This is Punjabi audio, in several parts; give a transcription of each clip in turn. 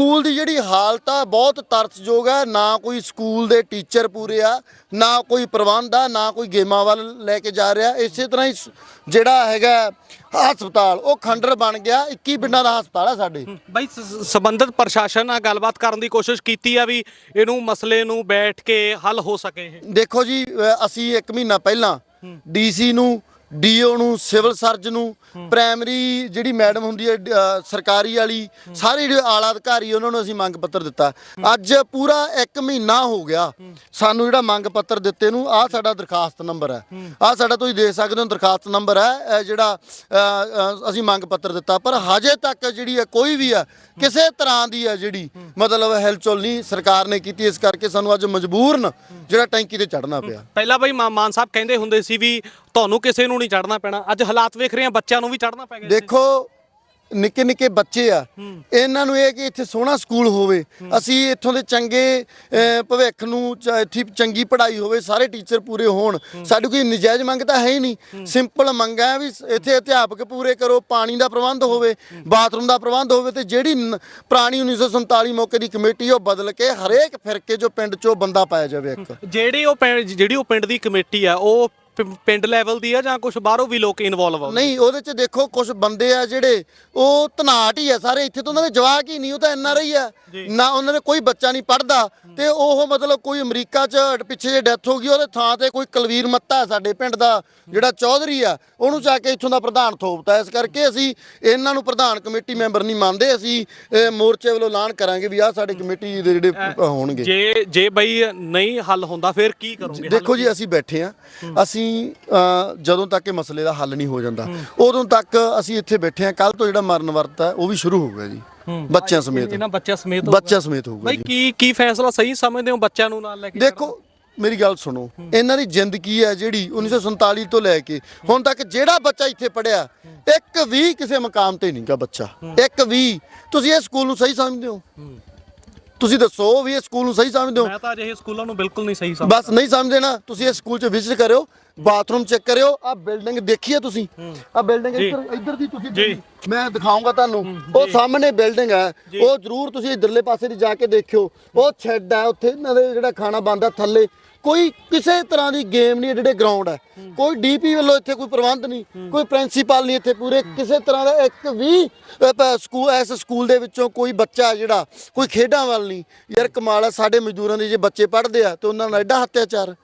ਸਕੂਲ ਦੀ ਜਿਹੜੀ ਹਾਲਤ ਆ ਬਹੁਤ ਤਰਸਯੋਗ ਹੈ ਨਾ ਕੋਈ ਸਕੂਲ ਦੇ ਟੀਚਰ ਪੂਰੇ ਆ ਨਾ ਕੋਈ ਪ੍ਰਬੰਧ ਆ ਨਾ ਕੋਈ ਗੇਮਾਂ ਵੱਲ ਲੈ ਕੇ ਜਾ ਰਿਹਾ। ਇਸੇ ਤਰ੍ਹਾਂ ਹੀ ਜਿਹੜਾ ਹੈਗਾ ਹਸਪਤਾਲ ਉਹ ਖੰਡਰ ਬਣ ਗਿਆ। 21 ਪਿੰਡਾਂ ਦਾ ਹਸਪਤਾਲ ਆ ਸਾਡੇ। ਬਈ ਸੰਬੰਧਿਤ ਪ੍ਰਸ਼ਾਸਨ ਨਾਲ ਗੱਲਬਾਤ ਕਰਨ ਦੀ ਕੋਸ਼ਿਸ਼ ਕੀਤੀ ਆ ਵੀ ਇਹਨੂੰ ਮਸਲੇ ਨੂੰ ਬੈਠ ਕੇ ਹੱਲ ਹੋ ਸਕੇ ਦੇਖੋ ਜੀ ਅਸੀਂ 1 ਮਹੀਨਾ ਪਹਿਲਾਂ ਡੀਸੀ ਨੂੰ ਡੀਓ ਨੂੰ ਸਿਵਲ ਸਰਜਨ ਨੂੰ ਪ੍ਰਾਇਮਰੀ ਜਿਹੜੀ ਮੈਡਮ ਹੁੰਦੀ ਹੈ ਅ, ਸਰਕਾਰੀ ਵਾਲੀ ਸਾਰੇ ਜਿਹੜੇ ਆਲਾ ਅਧਿਕਾਰੀ ਉਹਨਾਂ ਨੂੰ ਅਸੀਂ ਮੰਗ ਪੱਤਰ ਦਿੱਤਾ। ਅੱਜ ਪੂਰਾ 1 ਮਹੀਨਾ ਹੋ ਗਿਆ ਸਾਨੂੰ ਜਿਹੜਾ ਮੰਗ ਪੱਤਰ ਦਿੱਤੇ ਨੂੰ ਆਹ ਸਾਡਾ ਦਰਖਾਸਤ ਨੰਬਰ ਹੈ। ਆਹ ਸਾਡਾ ਤੁਸੀਂ ਦੇਖ ਸਕਦੇ ਹੋ ਦਰਖਾਸਤ ਨੰਬਰ ਹੈ ਇਹ ਜਿਹੜਾ ਅ, ਅ, ਅਸੀਂ ਮੰਗ ਪੱਤਰ ਦਿੱਤਾ। ਪਰ ਹਜੇ ਤੱਕ ਜਿਹੜੀ ਹੈ ਕੋਈ ਵੀ ਹੈ ਕਿਸੇ ਤਰ੍ਹਾਂ ਦੀ ਹੈ ਜਿਹੜੀ ਮਤਲਬ ਹਿਲਚੁਲ ਨਹੀਂ ਸਰਕਾਰ ਨੇ ਕੀਤੀ ਇਸ ਕਰਕੇ ਸਾਨੂੰ ਅੱਜ ਮਜਬੂਰਨ ਜਿਹੜਾ ਟੈਂਕੀ ਤੇ ਚੜਨਾ ਪਿਆ। ਪਹਿਲਾਂ ਬਈ ਮਾਨ ਸਾਹਿਬ ਕਹਿੰਦੇ ਹੁੰਦੇ ਸੀ ਵੀ ਤੁਹਾਨੂੰ ਕਿਸੇ ਨੂੰ ਨਹੀਂ ਚੜਨਾ ਪੈਣਾ। ਅੱਜ ਹਾਲਾਤ ਵੇਖ ਰਹੇ ਆ ਬੱਚਿਆਂ ਨੂੰ ਵੀ ਚੜਨਾ ਪੈ ਗਿਆ ਦੇਖੋ ਨਿੱਕੇ ਨਿੱਕੇ ਬੱਚੇ ਆ ਇਹਨਾਂ ਨੂੰ ਇਹ ਕਿ ਇੱਥੇ ਸੋਹਣਾ ਸਕੂਲ ਹੋਵੇ ਅਸੀਂ ਇੱਥੋਂ ਦੇ ਚੰਗੇ ਭਵਿੱਖ ਨੂੰ ਇੱਥੇ ਚੰਗੀ ਪੜ੍ਹਾਈ ਹੋਵੇ ਸਾਰੇ ਟੀਚਰ ਪੂਰੇ ਹੋਣ। ਸਾਡੀ ਕੋਈ ਨਜਾਇਜ਼ ਮੰਗ ਤਾਂ ਹੈ ਹੀ ਨਹੀਂ। ਸਿੰਪਲ ਮੰਗ ਹੈ ਵੀ ਇੱਥੇ ਅਧਿਆਪਕ ਪੂਰੇ ਕਰੋ ਪਾਣੀ ਦਾ ਪ੍ਰਬੰਧ ਹੋਵੇ ਬਾਥਰੂਮ ਦਾ ਪ੍ਰਬੰਧ ਹੋਵੇ ਤੇ ਜਿਹੜੀ ਪੁਰਾਣੀ 1947 ਮੌਕੇ ਦੀ ਕਮੇਟੀ ਉਹ ਬਦਲ ਕੇ ਹਰੇਕ ਫਿਰਕੇ ਜੋ ਪਿੰਡ ਚੋਂ ਬੰਦਾ ਪਾਇਆ ਜਾਵੇ ਇੱਕ। ਜਿਹੜੀ ਉਹ ਜਿਹੜੀ ਉਹ ਪਿੰਡ ਦੀ ਕਮੇਟੀ ਆ ਉਹ ਪਿੰ- ਪਿੰਡ ਲੈਵਲ ਦੀ ਆ ਜਾਂ ਕੁਝ ਬਾਹਰੋਂ ਵੀ ਲੋਕ ਇਨਵੋਲਵ ਆ? ਨਹੀਂ ਉਹਦੇ ਚ ਦੇਖੋ ਕੁਝ ਬੰਦੇ ਆ ਜਿਹੜੇ ਉਹ ਧਨਾਟ ਹੀ ਆ ਸਾਰੇ। ਇੱਥੇ ਤੋਂ ਉਹਨਾਂ ਦੇ ਜਵਾਕ ਹੀ ਨਹੀਂ ਉਹ ਤਾਂ ਐਨ ਆਰ ਆਈ ਆ। ਨਾ ਉਹਨਾਂ ਦੇ ਕੋਈ ਬੱਚਾ ਨਹੀਂ ਪੜਦਾ ਤੇ ਉਹ ਮਤਲਬ ਕੋਈ ਅਮਰੀਕਾ ਚ ਪਿੱਛੇ ਜੇ ਡੈਥ ਹੋ ਗਈ ਉਹਦੇ ਥਾਂ ਤੇ ਕੋਈ ਕੁਲਵੀਰ ਮੱਤਾ ਸਾਡੇ ਪਿੰਡ ਦਾ ਜਿਹੜਾ ਚੌਧਰੀ ਆ ਉਹਨੂੰ ਜਾ ਕੇ ਇੱਥੋਂ ਦਾ ਪ੍ਰਧਾਨ ਥੋਪਤਾ। ਇਸ ਕਰਕੇ ਅਸੀਂ ਇਹਨਾਂ ਨੂੰ ਪ੍ਰਧਾਨ ਕਮੇਟੀ ਮੈਂਬਰ ਨਹੀਂ ਮੰਨਦੇ। ਅਸੀਂ ਇਹ ਮੋਰਚੇ ਵੱਲੋਂ ਐਲਾਨ ਕਰਾਂਗੇ ਵੀ ਆਹ ਸਾਡੇ ਕਮੇਟੀ ਦੇ ਜਿਹੜੇ ਹੋਣਗੇ। ਜੇ ਜੇ ਬਈ ਨਹੀਂ ਹੱਲ ਹੁੰਦਾ ਫਿਰ ਕੀ ਕਰੋਗੇ? ਦੇਖੋ ਜੀ ਅਸੀਂ ਬੈਠੇ ਆ। ਅਸੀਂ ਅ, ਜਦੋਂ ਤੱਕ ਇਹ ਮਸਲੇ ਦਾ ਹੱਲ ਨਹੀਂ ਹੋ ਜਾਂਦਾ ਉਦੋਂ ਤੱਕ ਅਸੀਂ ਇੱਥੇ ਬੈਠੇ ਆ ਕੱਲ ਤੋਂ ਜਿਹੜਾ ਮਰਨ ਵਰਤ ਹੈ ਉਹ ਵੀ ਸ਼ੁਰੂ ਹੋਊਗਾ ਜੀ। ਬੱਚਿਆਂ ਸਮੇਤ। ਇਹਨਾਂ ਬੱਚਿਆਂ ਸਮੇਤ ਹੋਊਗਾ। ਬੱਚਿਆਂ ਸਮੇਤ ਹੋਊਗਾ ਬਈ ਜੀ। ਕੀ ਕੀ ਫੈਸਲਾ ਸਹੀ ਸਮਝਦੇ ਹੋ ਬੱਚਿਆਂ ਨੂੰ ਨਾਲ ਲੈ ਕੇ ਦੇਖੋ ਮੇਰੀ ਗੱਲ ਸੁਣੋ। ਇਹਨਾਂ ਦੀ ਜ਼ਿੰਦਗੀ ਹੈ ਜਿਹੜੀ 1947 ਤੋਂ ਲੈ ਕੇ ਹੁਣ ਤੱਕ ਜਿਹੜਾ ਬੱਚਾ ਇੱਥੇ ਪੜਿਆ ਇੱਕ ਵੀ ਕਿਸੇ ਮਕਾਮ ਤੇ ਨਹੀਂਗਾ ਬੱਚਾ। ਇੱਕ ਵੀ। ਤੁਸੀਂ ਇਹ ਸਕੂਲ ਨੂੰ ਸਹੀ ਸਮਝਦੇ ਹੋ। ਤੁਸੀਂ ਦੱਸੋ ਵੀ ਇਹ ਸਕੂਲ ਨੂੰ ਸਹੀ ਸਮਝਦੇ ਹੋ? ਮੈਂ ਤਾਂ ਅਜਿਹੇ ਸਕੂਲਾਂ ਨੂੰ ਬਿਲਕੁਲ ਨਹੀਂ ਸਹੀ ਸਮਝ ਬਸ ਨਹੀਂ ਸਮਝਦੇ ਨਾ ਤੁਸੀਂ ਇਹ ਸਕੂਲ 'ਚ ਵਿਜ਼ਿਟ ਕਰਿਓ ਬਾਥਰੂਮ ਚੈੱਕ ਕਰਿਓ ਆ ਬਿਲਡਿੰਗ ਦੇਖੀ ਹੈ। ਤੁਸੀਂ ਆ ਬਿਲਡਿੰਗ। ਇੱਧਰ ਇੱਧਰ ਦੀ ਤੁਸੀਂ ਜੀ। ਮੈਂ ਦਿਖਾਉਂਗਾ ਤੁਹਾਨੂੰ। ਉਹ ਸਾਹਮਣੇ ਬਿਲਡਿੰਗ ਹੈ। ਉਹ ਜ਼ਰੂਰ ਤੁਸੀਂ ਇਧਰਲੇ ਪਾਸੇ ਦੀ ਜਾ ਕੇ ਦੇਖਿਓ। ਉਹ ਸ਼ੈੱਡ ਹੈ ਉੱਥੇ ਇਹਨਾਂ ਦੇ ਜਿਹੜਾ ਖਾਣਾ ਬਣਦਾ ਥੱਲੇ। ਕੋਈ ਕਿਸੇ ਤਰ੍ਹਾਂ ਦੀ ਗੇਮ ਨਹੀਂ ਜਿਹੜੇ ਗਰਾਊਂਡ ਹੈ। ਕੋਈ ਡੀਪੀ ਵੱਲੋਂ ਇੱਥੇ ਕੋਈ ਪ੍ਰਬੰਧ ਨਹੀਂ ਕੋਈ ਪ੍ਰਿੰਸੀਪਲ ਨਹੀਂ ਇੱਥੇ ਪੂਰੇ। ਕਿਸੇ ਤਰ੍ਹਾਂ ਦਾ ਇੱਕ ਵੀ ਸਕੂਲ ਇਸ ਸਕੂਲ ਦੇ ਵਿੱਚੋਂ ਕੋਈ ਬੱਚਾ ਜਿਹੜਾ ਕੋਈ ਖੇਡਾਂ ਵੱਲ ਨਹੀਂ। ਯਾਰ ਕਮਾਲ ਹੈ ਸਾਡੇ ਮਜ਼ਦੂਰਾਂ ਦੇ ਜੇ ਬੱਚੇ ਪੜ੍ਹਦੇ ਆ ਤੇ ਉਹਨਾਂ ਨਾਲ ਐਡਾ ਹੱਤਿਆਚਾਰ।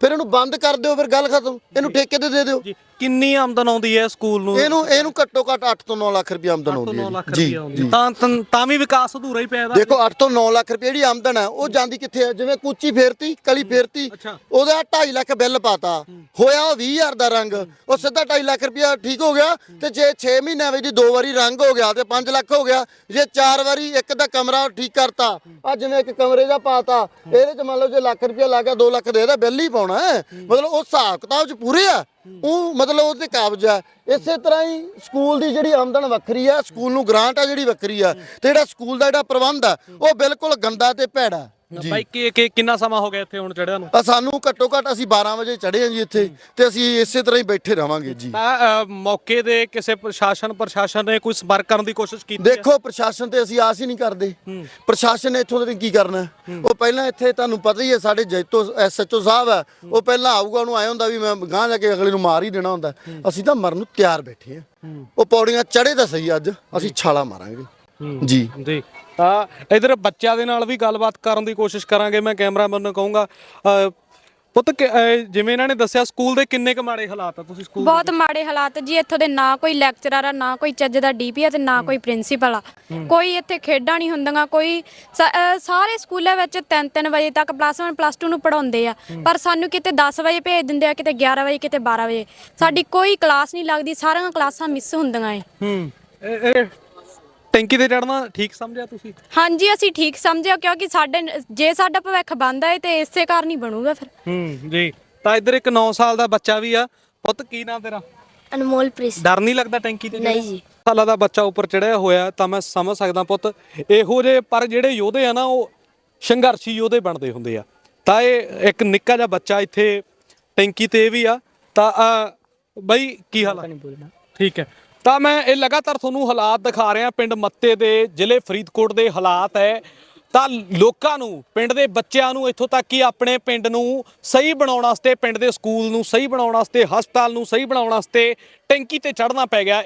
ਫਿਰ ਇਹਨੂੰ ਬੰਦ ਕਰ ਦਿਓ ਫਿਰ ਗੱਲ ਖਤਮ। ਇਹਨੂੰ ਠੇਕੇ ਤੇ ਦੇ ਦਿਓ। ਜੀ ਕਿੰਨੀ ਆਮਦਨ ਆਉਂਦੀ ਹੈ ਸਕੂਲ ਨੂੰ? ਇਹਨੂੰ ਇਹਨੂੰ ਘੱਟੋ ਘੱਟ 8 ਤੋਂ 9 ਲੱਖ ਰੁਪਏ ਆਮਦਨ 8 ਤੋਂ ਆਉਂਦੀ 9 ਹੈ। ਜੀ। ਤਾਂ ਤਾਂ- ਤਾਂ ਵੀ ਵਿਕਾਸ ਅਧੂਰਾ ਹੀ ਪਿਆ ਇਹਦਾ। ਦੇਖੋ 8 ਤੋਂ 9 ਲੱਖ ਰੁਪਏ ਜਿਹੜੀ ਆਮਦਨ ਹੈ ਉਹ ਜਾਂਦੀ ਕਿੱਥੇ ਹੈ? ਜਿਵੇਂ ਕੂਚੀ ਫੇਰਤੀ ਕਲੀ ਫੇਰਤੀ ਅੱਛਾ। ਉਹਦਾ 2.5 ਲੱਖ ਬਿੱਲ ਪਾਤਾ। ਹੋਇਆ ਉਹ 20000 ਦਾ ਰੰਗ। ਉਹ ਸਿੱਧਾ 2.5 ਲੱਖ ਰੁਪਇਆ ਠੀਕ ਹੋ ਗਿਆ ਤੇ ਜੇ 6 ਮਹੀਨਿਆਂ ਵਿੱਚ ਦੀ ਦੋ ਵਾਰੀ ਰੰਗ ਹੋ ਗਿਆ ਤੇ 5 ਲੱਖ ਹੋ ਗਿਆ ਜੇ ਚਾਰ ਵਾਰੀ ਇੱਕ ਦਾ ਕਮਰਾ ਠੀਕ ਕਰਤਾ ਆ ਜਿਵੇਂ ਇੱਕ ਕਮਰੇ ਦਾ ਪਾਤਾ ਇਹਦੇ ਚ ਮੰਨ ਲਓ ਜੇ ਲੱਖ ਰੁਪਇਆ ਲੱਗ ਗਿਆ 2 ਲੱਖ ਦੇ ਇਹਦਾ ਬਿੱਲ ਹੀ ਪਾਉਣਾ ਹੈ। ਮਤਲਬ ਉਹ ਹਿਸਾਬ ਕਿਤਾਬ ਚ ਪੂਰੇ ਆ। ਉਹ ਮਤਲਬ ਉਹਦੇ ਕਾਬਜ ਆ। ਇਸੇ ਤਰ੍ਹਾਂ ਹੀ ਸਕੂਲ ਦੀ ਜਿਹੜੀ ਆਮਦਨ ਵੱਖਰੀ ਆ, ਸਕੂਲ ਨੂੰ ਗ੍ਰਾਂਟ ਆ ਜਿਹੜੀ ਵੱਖਰੀ ਆ। ਤੇ ਜਿਹੜਾ ਸਕੂਲ ਦਾ ਜਿਹੜਾ ਪ੍ਰਬੰਧ ਆ, ਉਹ ਬਿਲਕੁਲ ਗੰਦਾ ਤੇ ਭੈੜਾ। ਬਾਈ ਕਿ ਕਿ- ਕਿੰਨਾ ਸਮਾਂ ਹੋ ਗਿਆ ਇੱਥੇ ਹੁਣ ਚੜਿਆ ਨੂੰ? ਆ ਸਾਨੂੰ ਘੱਟੋ ਘੱਟ ਅਸੀਂ 12 ਵਜੇ ਚੜੇ ਆ ਜੀ ਇੱਥੇ ਤੇ ਅਸੀਂ ਇਸੇ ਤਰ੍ਹਾਂ ਹੀ ਬੈਠੇ ਰਵਾਂਗੇ ਜੀ। ਤਾਂ ਅ, ਮੌਕੇ ਦੇ ਕਿਸੇ ਪ੍ਰਸ਼ਾਸਨ ਪ੍ਰਸ਼ਾਸਨ ਨੇ ਕੋਈ ਸੰਪਰਕ ਕਰਨ ਦੀ ਕੋਸ਼ਿਸ਼ ਕੀਤੀ ਹੈ? ਦੇਖੋ ਪ੍ਰਸ਼ਾਸਨ ਤੇ ਅਸੀਂ ਆਸ ਹੀ ਨਹੀਂ ਕਰਦੇ। ਪ੍ਰਸ਼ਾਸਨ ਨੇ ਇੱਥੋਂ ਦੇ ਕੀ ਕਰਨਾ? ਹੈ? ਉਹ ਪਹਿਲਾਂ ਇੱਥੇ ਤੁਹਾਨੂੰ ਪਤਾ ਹੀ ਹੈ ਸਾਡੇ ਜੈਤੋ ਐਸਐਚਓ ਸਾਹਿਬ ਹੈ ਉਹ ਪਹਿਲਾਂ ਆਊਗਾ ਉਹਨੂੰ ਆਇਆ ਹੁੰਦਾ ਵੀ ਮੈਂ ਗਾਂ ਜਾ ਕੇ ਅਗਲੇ ਨੂੰ ਮਾਰ ਹੀ ਦੇਣਾ ਹੁੰਦਾ। ਅਸੀਂ ਤਾਂ ਮਰਨ ਨੂੰ ਤਿਆਰ ਬੈਠੇ ਆ ਉਹ ਪੌੜੀਆਂ ਚੜੇ ਤਾਂ ਸਹੀ ਅੱਜ ਅਸੀਂ ਛਾਲਾ ਮਾਰਾਂਗੇ। ਜੀ। ਜੀ। ਤਾਂ ਇਧਰ ਬੱਚਿਆਂ ਦੇ ਨਾਲ ਵੀ ਗੱਲਬਾਤ ਕਰਨ ਦੀ ਕੋਸ਼ਿਸ਼ ਕਰਾਂਗੇ ਮੈਂ ਕੈਮਰਾਮੈਨ ਨੂੰ ਕਹੂੰਗਾ। ਪੁੱਤ ਕਿ- ਜਿਵੇਂ ਇਹਨਾਂ ਨੇ ਦੱਸਿਆ ਸਕੂਲ ਦੇ ਕਿੰਨੇ ਕੁ ਮਾੜੇ ਹਾਲਾਤ ਆ? ਤੁਸੀਂ ਸਕੂਲ ਬਹੁਤ ਮਾੜੇ ਹਾਲਾਤ ਜੀ ਇੱਥੋਂ ਦੇ ਨਾ ਕੋਈ ਲੈਕਚਰਰ ਆ ਨਾ ਕੋਈ ਚੱਜ ਦਾ ਡੀਪੀ ਆ ਤੇ ਨਾ ਕੋਈ ਪ੍ਰਿੰਸੀਪਲ ਆ। ਕੋਈ ਇੱਥੇ ਖੇਡਾਂ ਨਹੀਂ ਹੁੰਦੀਆਂ ਕੋਈ ਸ- ਅਹ ਸਾਰੇ ਸਕੂਲਾਂ ਵਿੱਚ 3-3 ਵਜੇ ਤੱਕ ਪਲੱਸ 1 ਪਲੱਸ 2 ਨੂੰ ਪੜਾਉਂਦੇ ਆ। ਪਰ ਸਾਨੂੰ ਕਿਤੇ 10 ਵਜੇ ਭੇਜ ਦਿੰਦੇ ਆ ਕਿਤੇ 11 ਵਜੇ ਕਿਤੇ 12 ਵਜੇ। ਸਾਡੀ ਕੋਈ ਕਲਾਸ ਨਹੀਂ ਲੱਗਦੀ ਸਾਰੀਆਂ ਕਲਾਸਾਂ ਮਿਸ ਹੁੰਦੀਆਂ ਏ। ਹੂੰ। ਇਹ- ਇਹ ਟੈਂਕੀ ਤੇ ਚੜਨਾ ਠੀਕ ਸਮਝਿਆ ਤੁਸੀਂ? ਹਾਂਜੀ ਅਸੀਂ ਠੀਕ ਸਮਝਿਆ ਕਿਉਂਕਿ ਸਾਡੇ ਜੇ ਸਾਡਾ ਭਵਿੱਖ ਬਣਦਾ ਏ ਤੇ ਇਸੇ ਕਾਰਨ ਹੀ ਬਣੂਗਾ ਫਿਰ। ਹੂੰ ਜੀ। ਤਾਂ ਇਧਰ ਇੱਕ 9 ਸਾਲ ਦਾ ਬੱਚਾ ਵੀ ਆ। ਪੁੱਤ ਕੀ ਨਾਮ ਤੇਰਾ? ਅਨਮੋਲ ਪ੍ਰਿਸ ਡਰ ਨਹੀਂ ਲੱਗਦਾ ਟੈਂਕੀ ਤੇ ਨਹੀਂ ਜੀ। ਸਾਲਾਂ ਦਾ ਬੱਚਾ ਉੱਪਰ ਚੜਿਆ ਹੋਇਆ ਤਾਂ ਮੈਂ ਸਮਝ ਸਕਦਾ ਪੁੱਤ ਇਹੋ ਜੇ ਪਰ ਜਿਹੜੇ ਯੋਧੇ ਆ ਨਾ ਉਹ ਸੰਘਰਸ਼ੀ ਯੋਧੇ ਬਣਦੇ ਹੁੰਦੇ ਆ। ਤਾਂ ਇਹ ਇੱਕ ਨਿੱਕਾ ਜਿਹਾ ਬੱਚਾ ਇੱਥੇ ਟੈਂਕੀ ਤੇ ਵੀ ਆ। ਤਾਂ ਬਈ ਕੀ ਹਾਲ ਆ? ਠੀਕ ਹੈ। ਤਾਂ ਮੈਂ ਇਹ ਲਗਾਤਾਰ ਤੁਹਾਨੂੰ ਹਾਲਾਤ ਦਿਖਾ ਰਿਹਾ, ਪਿੰਡ ਮੱਤੇ ਦੇ ਜ਼ਿਲ੍ਹੇ ਫਰੀਦਕੋਟ ਦੇ ਹਾਲਾਤ ਹੈ। ਤਾਂ ਲੋਕਾਂ ਨੂੰ, ਪਿੰਡ ਦੇ ਬੱਚਿਆਂ ਨੂੰ ਇੱਥੋਂ ਤੱਕ ਕਿ ਆਪਣੇ ਪਿੰਡ ਨੂੰ ਸਹੀ ਬਣਾਉਣ ਵਾਸਤੇ, ਪਿੰਡ ਦੇ ਸਕੂਲ ਨੂੰ ਸਹੀ ਬਣਾਉਣ ਵਾਸਤੇ, ਹਸਪਤਾਲ ਨੂੰ ਸਹੀ ਬਣਾਉਣ ਵਾਸਤੇ ਟੈਂਕੀ ਤੇ ਚੜ੍ਹਨਾ ਪੈ ਗਿਆ।